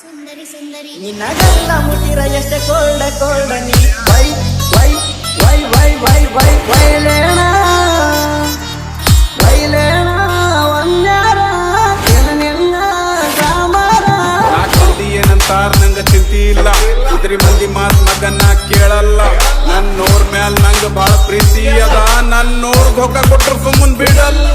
ಸುಂದರಿ ಸುಂದರಿ. ನಿನ್ನದೆಲ್ಲ ಮುಟ್ಟಿರ ಎಷ್ಟೆ ಕೋಲ್ಡ ಕೋಲ್ಡ ನೀ. ವೈ ವೈ ವೈ ವೈ ವೈ ವೈ ವೈಲೇಣ ವೈಲೇಣ ಒಂದ್ಯಾರ ಏನನೆಲ್ಲ ಗ್ರಾಮರ ನಾಕೊಂಡಿ ಏನಂತಾರ ಚಿಂತಿ ಇಲ್ಲ ಇದ್ರಿ ಮಂದಿ ಮಾತ್ ಮಗನ್ನ ಕೇಳಲ್ಲ. ನನ್ನೋರ್ ಮ್ಯಾಲ್ ನಂಗ ಬಾಳ ಪ್ರೀತಿ ಅದ. ನನ್ನೋರ್ ಧೋಕ ಕೊಟ್ರು ಸುಮ್ಮನ್ ಬಿಡಲ್ಲ.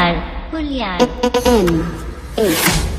Juliar. Juliar. M. M.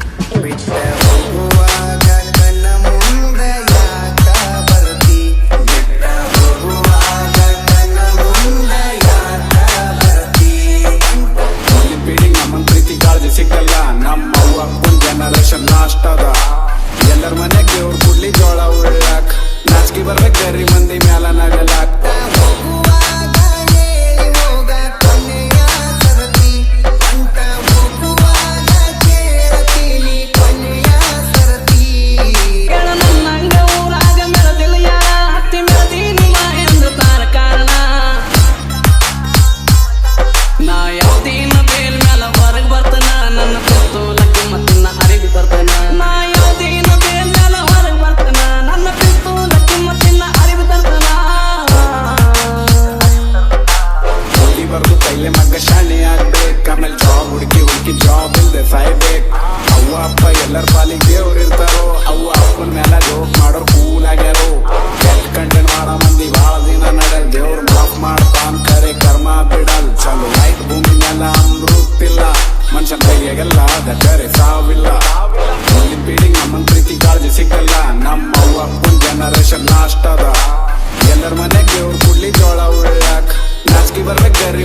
ಮುಂದೆ ಸಾಯ್ಬೇಕು. ಅವ್ವ, ಅಪ್ಪ ಎಲ್ಲರ ಪಾಲಿಗೆ ದೇವ್ರು ಇರ್ತಾರೋ, ಅವ್ವ ಅಪ್ಪನ ಮ್ಯಾಲ ಜೋಕ್ ಮಾಡೋ ಕೂಲ್ ಆಗ್ಯಾರೋ. ಎಲ್ ಕಂಟೆಂಟ್ ಮಾಡೋ ಮಂದಿ, ಭಾಳ ದಿನ ನಡಲ್ ದೇವ್ರು ಬ್ಲಾಕ್ ಮಾಡ್ತಾನ್. ಕರೆ ಕರ್ಮ ಬಿಡಲ್ ಚಲೋ ಲೈಟ್ ಭೂಮಿ ಮ್ಯಾಲ ಅಮೃತ್ತಿಲ್ಲ ಮನುಷ್ಯನ ಕೈಯಾಗೆಲ್ಲ ಕರೆ ಸಾವಿಲ್ಲ. ಮುಂದಿನ ಪೀಳಿಗೆ ನಮ್ಮನ್ ಪ್ರೀತಿ, ಕಾಳಜಿ ಸಿಕ್ಕಲ್ಲ. ನಮ್ಮ ಅವ್ವ, ಅಪ್ಪನ ಜನರೇಷನ್ ಲಾಸ್ಟ್ ಅದ. ಎಲ್ಲರ ಮನೆ ದೇವ್ರು ಕುಡ್ಲಿ ಜೋಳ ಉಳ್ಳಾಕ್ ನಾಚಿಕೆ ಬರ್ಬೇಕು ಗರಿ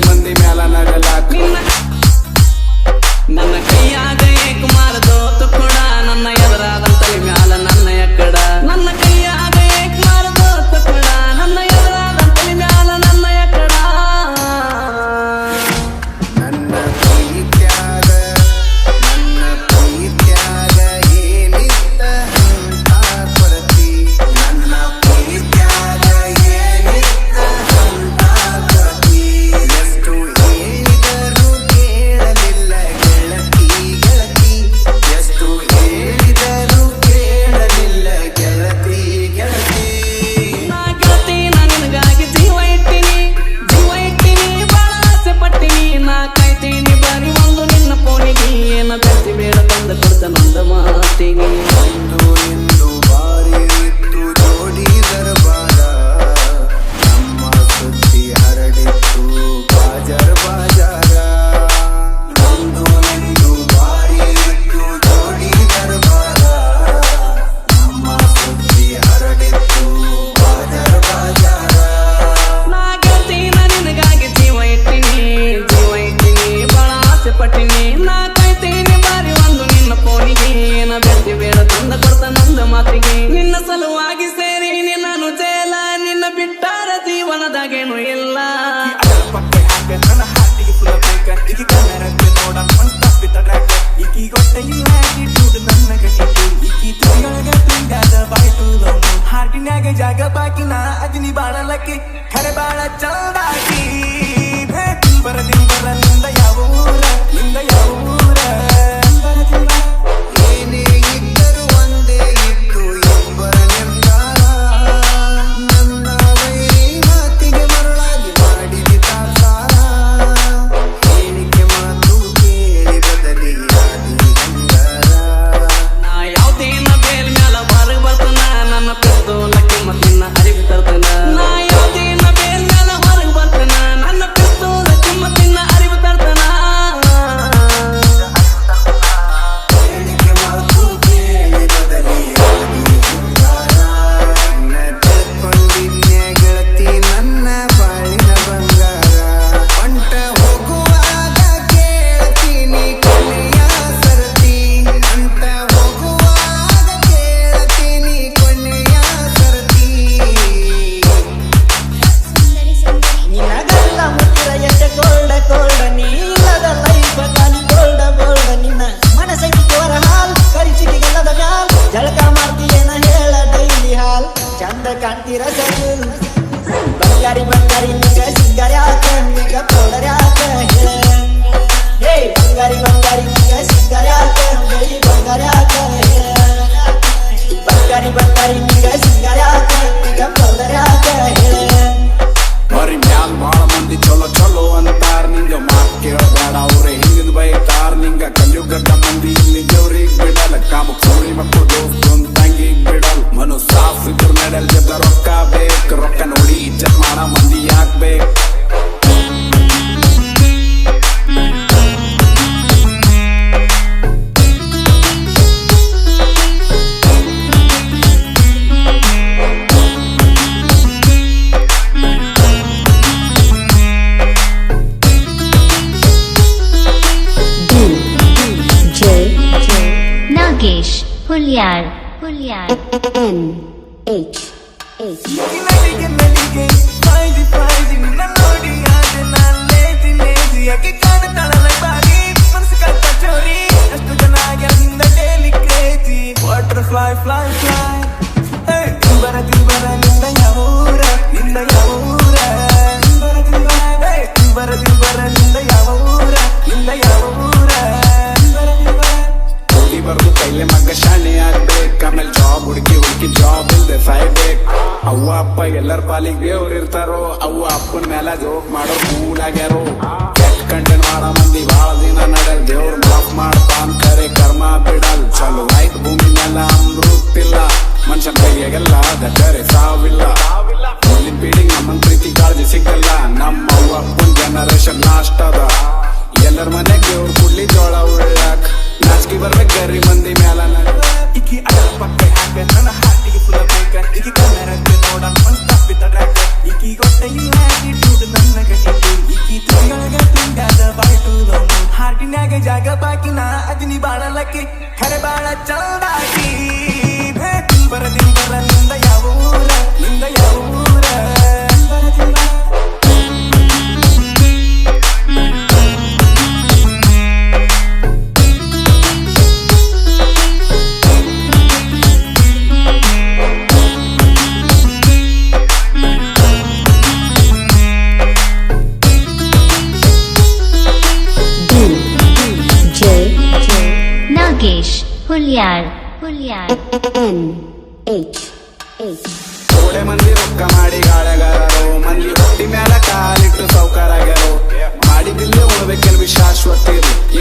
ಅಪ್ಪ, ಎಲ್ಲರ ಪಾಲಿಗೆ ದೇವ್ರ ಇರ್ತಾರೋ ಅವು ಅಪ್ಪನ ಮೇಲೆ ಜೋಕ್ ಮಾಡೋ ಕೂಲ್ ಆಗ್ಯಾರೋ. ಕೆಟ್ಟ ಮಾಡೋ ಮಂದಿ ಬಾಳ ದಿನ ನಡೆ ದೇವ್ರ ಮಾಫ್ ಮಾಡ್ತಾನ್. ಕರೆ ಕರ್ಮ ಬಿಡಲ್, ಚಲೋ ಆಯ್ತು ಭೂಮಿ ಮೇಲೆ ಅಮೃತಿಲ್ಲ. ಮನುಷ್ಯನ ಕೈಯಾಗೆಲ್ಲ ದಟ್ಟರೆ ಕರೆ ಸಾವಿಲ್ಲ. ಮುಂದಿನ ಪೀಳಿಗೆ ನಮ್ಮ ಪ್ರೀತಿ ಕಾಳಜಿ ಸಿಕ್ಕಲ್ಲ ನಮ್ಮ ಅಪ್ಪನ ಜನರೇಷನ್ ಲಾಸ್ಟ್ ಅದ. ಎಲ್ಲರ ಮನೆಗೆ ದೇವ್ರ ಕುಡ್ಲಿ ಜೋಳ ಉಳ್ಳಾಕ್. ನಾಚಿಕೆ ಬರ್ಬೇಕು ಗರಿ ಮಂದಿ ಮ್ಯಾಲ. ಇಕ್ಕಿ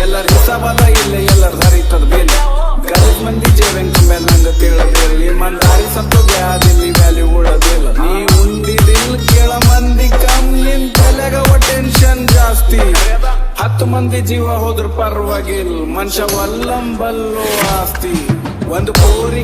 ಇರ್ಲಿ ಎಲ್ಲರ ಹಿಸಾಬಲ್ಲ ಇಲ್ಲೇ ಎಲ್ಲರ ಹರಿತದ ಬಿಲ್. ಗರೀಬ್ ಮಂದಿ ಜೇವೆಂಗ್ ತುಂಬೆ ನಂಗ ತಿಳಿದಿರ್ಲಿ. ಮಂದಾರಿ ಸತ್ತು ಬ್ಯಾದಿಲ್ಲಿ ವ್ಯಾಲ್ಯೂ ಉಳದಿಲ್ಲ. ನೀ ಉಂಡಿದಿಲ್ ಕೇಳ ಮಂದಿ ಕಮ್ ನಿನ್ ತಲೆಗ ಟೆನ್ಷನ್ ಜಾಸ್ತಿ. ಹತ್ತು ಮಂದಿ ಜೀವ ಹೋದ್ರ ಪರವಾಗಿಲ್ ಮನುಷ್ಯ ಒಲ್ಲಂಬಲ್ಲೋ ಆಸ್ತಿ. ಒಂದು ಕೋರಿ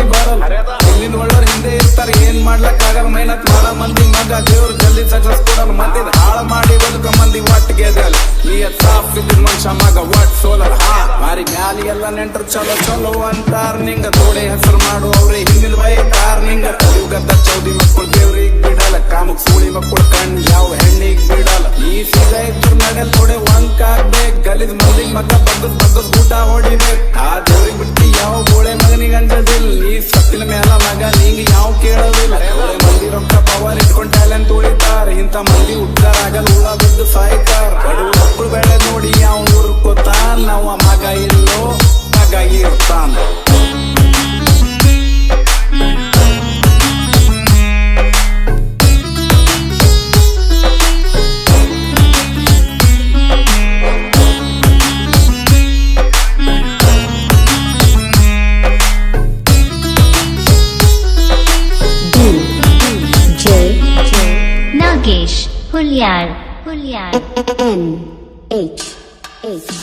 ರಾತ್ರಿ ಬರಲ್ಲ. ಇಲ್ಲಿನ ಒಳ್ಳೋರ್ ಹಿಂದೆ ಇರ್ತಾರೆ, ಏನ್ ಮಾಡ್ಲಕ್ ಆಗಲ್ಲ ಮೈನತ್ ಮಾಡ ಮಂದಿ ಮಗ, ದೇವ್ರು ಜಲ್ದಿ ಸಕ್ಸಸ್ ಕೊಡಲ್ ಮಂದಿ ಹಾಳ ಮಾಡಿ ಬದುಕ ಮಂದಿ ಒಟ್ಟಿಗೆ ಎದಲ್ಲ ನೀ ಸಾಫ್ ಮನುಷ್ಯ ಮಗ ಒಟ್ ಸೋಲಲ್ ಹಾ ಬಾರಿ ಮ್ಯಾಲಿ ಎಲ್ಲ ನೆಂಟ್ರು ಚಲೋ ಚಲೋ ಅಂತಾರ್. ನಿಂಗ ತೋಡೆ ಹೆಸರು ಮಾಡು ಅವ್ರೆ ಬೈ ಕಾರ್ ನಿಂಗ ಯುಗದ ಚೌದಿ ಮಕ್ಕಳು ದೇವ್ರಿಗ್ ಬಿಡಲ್ಲ. ಕಾಮಕ್ ಸೂಳಿ ಮಕ್ಕಳು ಕಣ್ ಯಾವ ಹೆಣ್ಣಿಗೆ ಬಿಡಲ್ಲ. ಈ ಸೀದ ಇದ್ರ ಮಗಲ್ ತೋಡೆ ಕಾರ್ ಆಗ್ಬೇಕ್ ಗಲಿದ್ ಮಂದಿ ಮಗ, ಬಗ್ಗದ್ ಬಗ್ಗದ್ ಊಟ ಹೊಡಿಬೇಕು. ಆ ದೇವ್ರಿಗ್ ಬಿಟ್ಟು ಯಾವ ಗೋಳೆ ಮಗನಿಗೆ ಈ ಸತ್ತಿನ ಮೇಲ ಮಗ ನೀ ಯಾವ ಕೇಳೋದಿಲ್ಲ. ಮಂದಿ ರೊಕ್ಕ ಪವರ್ ಇಟ್ಕೊಂಡ್ ಟ್ಯಾಲೆಂಟ್ ಉಳಿತಾರ. ಇಂಥ ಮಂದಿ ಉದ್ದಾರ ಆಗಲ್ಲ ಉಳ ಬಿದ್ದು ಸಾಯ್ತಾರ. ಮಕ್ಕಳು ಬೆಳೆ ನೋಡಿ ಯಾವ ಊರ್ಕೋತಾನ ನಾವು ಮಗ ಇಲ್ಲೋ, ಮಗ ಇರ್ತಾನ.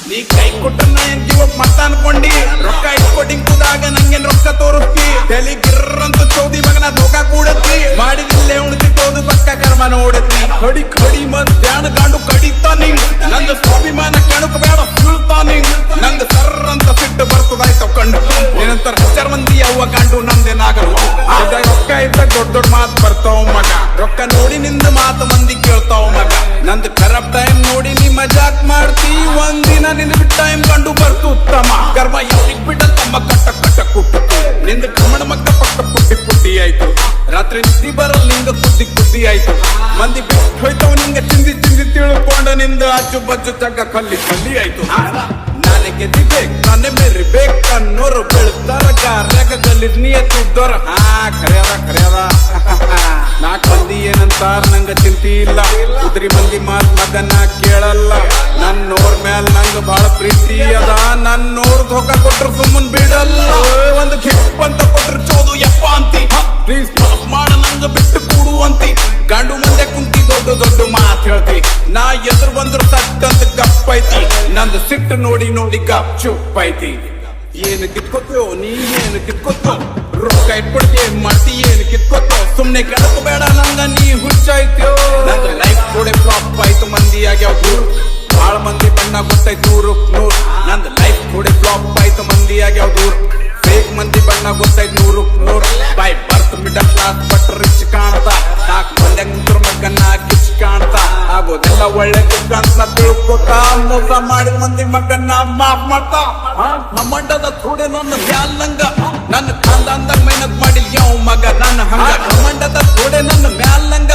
ನೀ ಕೈ ಕೊಟ್ಟನ್ನ ಎಂತೀವ ಮತ್ತ ಅನ್ಕೊಂಡಿ? ರೊಕ್ಕ ಇಟ್ಕೊಟ್ಟಿಂಗ್ ಕೂದಾಗ ನಂಗೇನ್ ರೊಕ್ಕ ತೋರಿಸ್ತಿ ತಲಿ ಗಿರ್ರಂತ ಚೌದಿ ಮಗನ ಧೋಕ ಕೂಡತ್ತಿ. ಮಾಡಿದಿಲ್ಲೇ ಉಣ್ತಿ ತೋದು ಪಕ್ಕ ಕರ್ಮ ನೋಡತ್ತಿ. ಕಡಿ ಕಡಿ ಮಧ್ಯಾಹ್ನ ಗಾಂಡು ಕಡಿತಾ ನಿಂಗ್. ನಂದು ಸ್ವಾಭಿಮಾನ ಕೆಣಕ ಬೇಡ ಸುಳ್ತಾ ನಿಂಗ್. ನಂದು ಸರ್ರ ಅಂತ ಸಿಟ್ಟು ಬರ್ತದಾಯ್ತು ಕಂಡು ಏನಂತಾರ ಹಚ್ಚಾರ ಮಂದಿ ಅವ್ವ ಕಂಡು ನಂದೇನಾಗಲ್ಲ ಅದಾಗ ರೊಕ್ಕ ಇದ್ದಾಗ ದೊಡ್ಡ ದೊಡ್ಡ ಮಾತು ಬರ್ತಾವ ಮಗ. ರೊಕ್ಕ ನೋಡಿ ನಿಂದ ಮಾತು ಮಂದಿ ಕೇಳ್ತಾವ ಮಗ. ನಂದು ಟೈಮ್ ನೋಡಿ ನಿಮ್ಮ ಮಜಾಕ್ ಮಾಡ್ತಿ. ಒಂದಿನ ಬಿಟ್ಟ ಟೈಮ್ ಕಂಡು ಬರ್ತು ಉತ್ತಮ. ಕರ್ಮ ಇವ್ರಿಗೆ ಬಿಟ್ಟ ತಮ್ಮ ಕಟ್ಟ ಕಟ್ಟ ಕುಟ್ಟು ನಿಂದ ಕಮಣ ಮಕ್ಕ ಪಕ್ಕ ಪುಟ್ಟಿ ಪುಟ್ಟಿ ಆಯ್ತು. ರಾತ್ರಿ ನಿದ್ದಿ ಬರಲ್ ನಿಂಗ ಕುದ್ದಿ ಕುದ್ದಿ ಆಯ್ತು. ಮಂದಿ ಬಿಟ್ಟು ಹೋಯ್ತವ ನಿಂಗ ತಿಂದಿ ತಿಂದಿ ತಿಳ್ಕೊಂಡ ನಿಂದ ಅಚ್ಚು ಬಜ್ಜು ಚಕ್ಕ ಕಲ್ಲಿ ಕಲ್ಲಿ ಆಯ್ತು. ನಾನೇ ಗೆದ್ದಿಬೇಕ್ ನಾನೇ ಮೆರಿಬೇಕ್ ಅನ್ನೋರು ಬೆಳ್ತಾರ. ಕಾರ್ಯಾಗ ಗಲ್ಲಿದ್ ತುದ್ದೋರ ಹಾ ಖರ್ಯಾದ ಖರ್ಯಾದ ನಾಕ್ ಮಂದಿ ಏನಂತಾರ ನಂಗ ಚಿಂತಿ ಇಲ್ಲ ಉದ್ರಿ ಮಂದಿ ಮಾತ್ ಮಗನ ಕೇಳಲ್ಲ. ನನ್ನೋರ್ ಮ್ಯಾಲ್ ನಂಗ ಬಹಳ ಪ್ರೀತಿ ಅದ. ನನ್ನೋರ್ ಧೋಕ ಕೊಟ್ರು ನಂದು ಸಿಟ್ಟು ನೋಡಿ ನೋಡಿ ಗಪ್ ಐತಿ ಏನು ಕಿತ್ಕೊತೋ ನೀ ಏನು ಕಿತ್ಕೊತೋ ರೊಕ್ಕ ಇಟ್ಕೊಡ್ತಿ ಏನ್ ಮಾಡ್ತಿ ಏನು ಕಿತ್ಕೊತೋ ಸುಮ್ನೆ ಬೇಡ ನಂಗ ನೀ ಹುಚ್ಚಾಯ್ತೋ ನಂದು ಲೈಫ್ ಕೂಡ ಫ್ಲಾಪ್ ಆಯ್ತು, ಮಂದಿ ಆಗ್ಯಾವ ಬಾಳ ಮಂದಿ ಬಣ್ಣ ಗೊತ್ತಾಯ್ತು ನೂರು, ನೂರ್. ನಂದು ಲೈಫ್ ಕೂಡ ಫ್ಲಾಪ್ ಆಯ್ತು, ಮಂದಿ ಆಗ್ಯಾವ ದೂರ. ಫೇಕ್ ಮಂದಿ ಬಣ್ಣ ಗೊತ್ತಾಯ್ತು ನೂರು ನೂರು. By birth middle class but rich ಕಾಣ್ತಾ. ನಾಕ್ ಮಂದಿ ನಿಂತ್ರ ಮಗನ್ನ ಕಿಚ್ ಕಾಣ್ತಾ. ಆಗೋದೆಲ್ಲ ಒಳ್ಳೆ ಅಂತ ತಿಳ್ಕೊತಾ ಮೋಸ ಮಾಡಿದ ಮಂದಿ ಮಗನ್ನ ಮಾಫ್ ಮಾಡ್ತಾ. ನಮ್ಮಂಡದ ಥೋಡೆ ನನ್ನ ಮ್ಯಾಲಂಗ ನನ್ನ ಖಾನ್ದಾನ್ದಾಗ ಮೆಹನತ್ ಮಾಡಿ ಯಾವ ಮಗ, ನನ್ನ ಹಂಗ. ನಮ್ಮಂಡದ ಥೋಡೆ ನನ್ನ ಮ್ಯಾಲಂಗ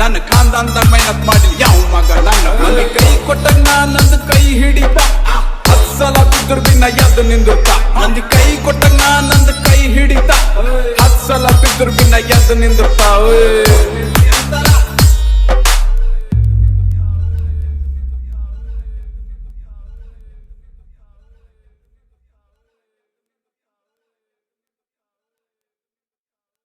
ನನ್ನ ಖಾನ್ದಾನ್ದಾಗ ಮೆಹನತ್ ಬಿನ್ನ ಎದ್ದು ನಿಂದಿರ್ತ. ಮಂದಿ ಕೈ ಕೊಟ್ಟ ನಾ ನಂದು ಕೈ ಹಿಡಿತ. ಹತ್ ಸಲ ಬಿದ್ದರು ಬಿನ್ನ ಎದ್ದು ನಿಂದಿರ್ತ.